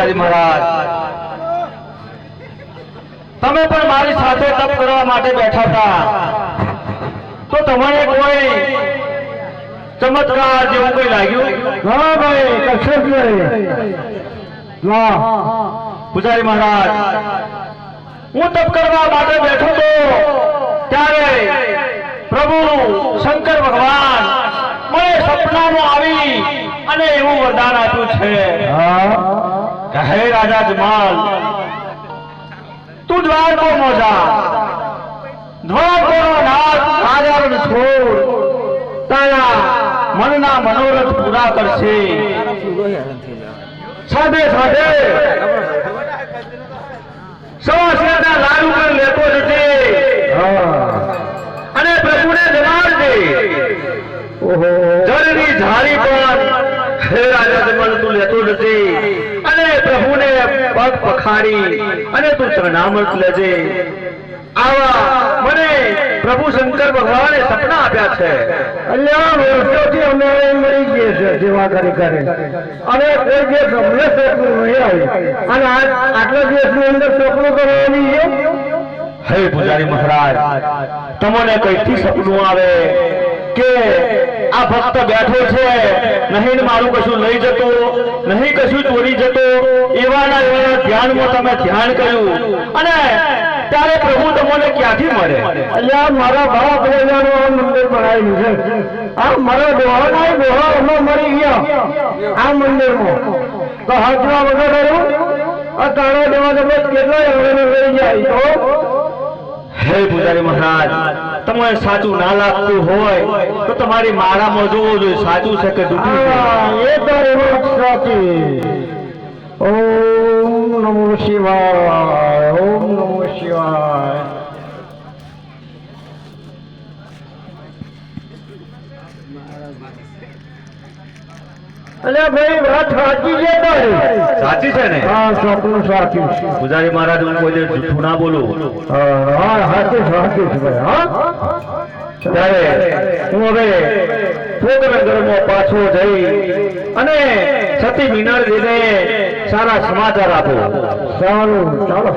પૂજારી મહારાજ. તમે પણ મારી સાથે તપ કરવા માટે બેઠા હતા. તો તમારે કોઈ ચમત્કાર જેવું કોઈ લાગ્યું? હા ભાઈ કશું જ પૂજારી મહારાજ હું તપ કરવા માટે બેઠો તો ત્યારે પ્રભુ શંકર ભગવાન મને સપનામાં આવી અને એવું વરદાન આપ્યું છે. કે હે રાજા જમાલ તું દ્વાર કો મોજા દ્વારકો નો નાથ રાજાનો છોડ તારા મનના મનોરથ પૂરા કરશે. સાથે સાથે સવા શેરના લાલ પણ લેતો જશે અને પ્રભુને જમાડજે. જળની ઝાડી પર હે રાજા જમાલ તું લેતો જશે અને પ્રભુને પગ પખાડી અને તું ચરણામૃત લેજે. આવા મને પ્રભુ શંકર ભગવાને સપના આપ્યા છે. અલ્યા વર્ષોથી અમે મળી ગયે છે સેવા કરી કરે. અને કોઈ જે અમને સપનું નહીં આવ્યું. અને આટલા દિવસની અંદર સપનું કરવાની હે પૂજારી મહારાજ તમને કઈથી સપનું આવે? કે આ ભક્ત બેઠો છે. નહીં મારું કશું લઈ જતો નહીં કશું ચોરી જતો. એવાના એવા ધ્યાનમાં તમે ધ્યાન કર્યું. અને ત્યારે પ્રભુ તમને ક્યાંથી મળે? અલ્યા મારા બાપ રાજાનું આ મંદિર બનાવેલું છે. આ મારા ડોહાના દોહા અમે મરી ગયા. આ મંદિરમાં. તો હાથમાં વગર રહ્યું? આ તારા દેવા તો કેટલા કેટલાય લઈ જાય તો? હે પૂજારી મહારાજ તમને સાચું ના લાગતું હોય તો તમારી માળામાં જોવો જોઈએ સાચું છે કે જૂઠું છે? એ તો એવું સાચી. ઓમ નમો શિવાય ઓમ નમો શિવાય. અલ્યા ભાઈ વાત સાચી છે તારી? સાચી છે ને? હા સપનું સાચું. છે પૂજારી મહારાજ હું કોઈ જૂઠું ના બોલું. હા હા સાચું સાચું છે ભાઈ હા? ત્યારે હું હવે પોરબંદરમાં પાછો જઈ અને સતી મિનળજીને સારા સમાચાર આપો. સારું ચાલો.